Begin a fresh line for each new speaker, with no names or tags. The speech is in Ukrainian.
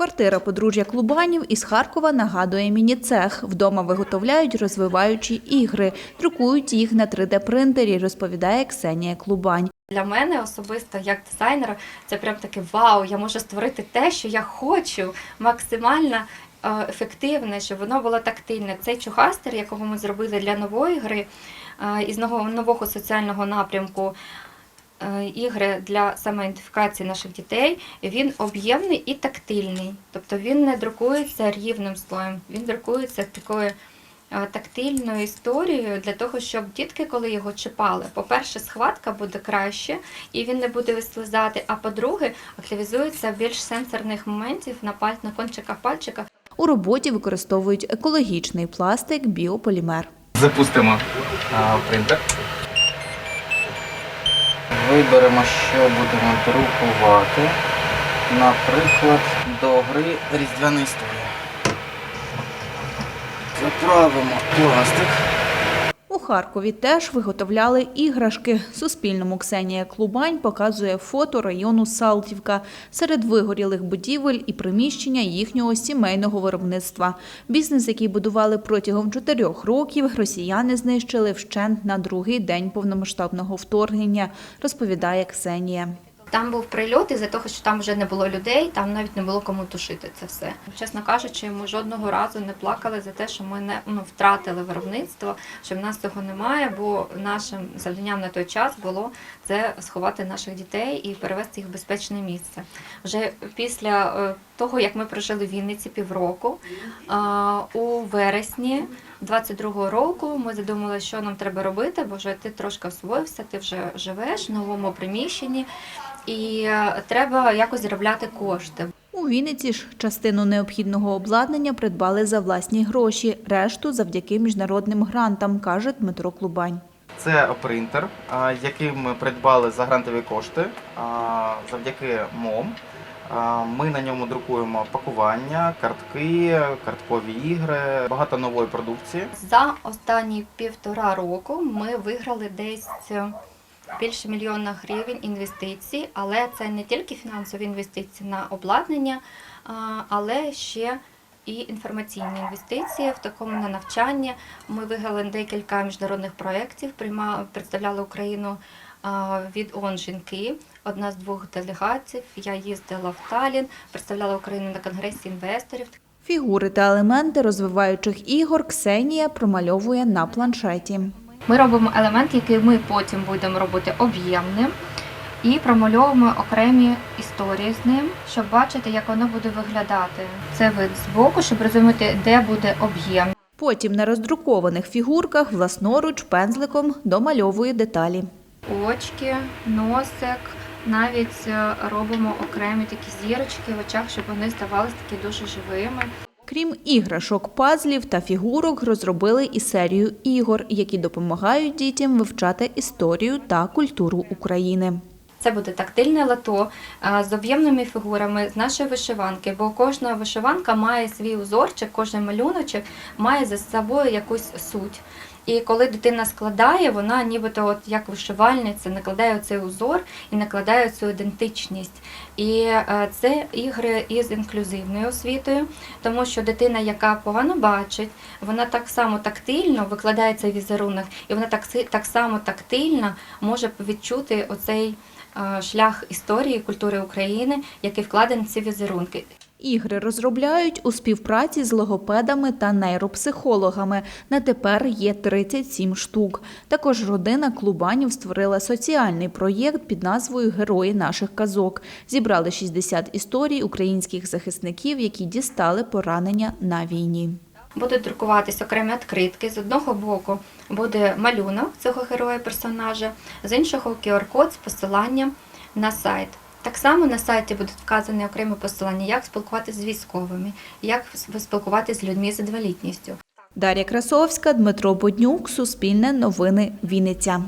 Квартира подружжя Клубанів із Харкова нагадує міні-цех. Вдома виготовляють розвиваючі ігри, друкують їх на 3D-принтері, розповідає Ксенія Клубань.
Для мене особисто як дизайнера це прям таке вау, я можу створити те, що я хочу, максимально е, ефективне, щоб воно було тактильне. Цей чугастер, якого ми зробили для нової гри, е, із нового соціального напрямку. Е, Ігри для самоідентифікації наших дітей, він об'ємний і тактильний. Тобто він не друкується рівним слоєм, він друкується такою е, тактильною історією для того, щоб дітки, коли його чіпали, по-перше, схватка буде краще і він не буде вислизати. А по-друге, активізується більш сенсорних моментів на паль... на кончиках пальчика.
У роботі використовують екологічний пластик, біополімер.
Запустимо принтер.
Виберемо, що будемо друкувати. Наприклад, до гри різдвяний столі. Заправимо пластик.
Харкові теж виготовляли іграшки. Суспільному Ксенія Клубань показує фото району Салтівка серед вигорілих будівель і приміщення їхнього сімейного виробництва. Бізнес, який будували протягом чотирьох років, росіяни знищили вщент на другий день повномасштабного вторгнення, розповідає Ксенія.
Там був прильот із-за того, що там вже не було людей, там навіть не було кому тушити це все. Чесно кажучи, ми жодного разу не плакали за те, що ми не ну, втратили виробництво, що в нас цього немає, бо нашим завданням на той час було це сховати наших дітей і перевести їх в безпечне місце. Вже після е, того, як ми прожили в Вінниці півроку, у вересні 22-го року ми задумали, що нам треба робити, бо вже ти трошки освоївся, ти вже живеш в новому приміщенні, і е, треба якось заробляти кошти.
У Вінниці ж частину необхідного обладнання придбали за власні гроші, решту завдяки міжнародним грантам, каже Дмитро Клубань.
Це принтер, який ми придбали за грантові кошти завдяки МОМ. Ми на ньому друкуємо пакування, картки, карткові ігри, багато нової продукції.
За останні півтора року ми виграли десь більше мільйона гривень інвестицій, але це не тільки фінансові інвестиції на обладнання, але ще і інформаційні інвестиції в такому на навчання. Ми виграли декілька міжнародних проєктів, представляли Україну від ООН жінки. Одна з двох делегацій. Я їздила в Талін, представляла Україну на конгресі інвесторів.
Фігури та елементи розвиваючих ігор Ксенія промальовує на планшеті.
Ми робимо елемент, який ми потім будемо робити об'ємним, і промальовуємо окремі історії з ним, щоб бачити, як воно буде виглядати. Це вид збоку, щоб розуміти, де буде об'єм.
Потім на роздрукованих фігурках власноруч пензликом домальовує деталі.
Очки, носик. Навіть е, робимо окремі такі зірочки в очах, щоб вони здавалися такі дуже живими.
Крім іграшок, пазлів та фігурок, розробили і серію ігор, які допомагають дітям вивчати історію та культуру України.
Це буде тактильне лото а, з об'ємними фігурами з нашої вишиванки, бо кожна вишиванка має свій узорчик, кожен малюночок має за собою якусь суть. І коли дитина складає, вона нібито от як вишивальниця накладає цей узор і накладає цю ідентичність. І е, це ігри із інклюзивною освітою, тому що дитина, яка погано бачить, вона так само тактильно викладає цей візерунок, і вона так, так само тактильно може відчути оцей е, шлях історії культури України, який вкладений в ці візерунки.
Ігри розробляють у співпраці з логопедами та нейропсихологами. На тепер є 37 штук. Також родина Клубанів створила соціальний проєкт під назвою Герої наших казок. Зібрали 60 історій українських захисників, які дістали поранення на війні.
Будуть друкуватись окремі відкритки. З одного боку буде малюнок цього героя-персонажа, з іншого QR-код з посиланням на сайт. Так само на сайті будуть вказані окремі посилання, як спілкуватися з військовими, як спілкуватися з людьми з інвалідністю.
Дар'я Красовська, Дмитро Боднюк, Суспільне новини, Вінниця.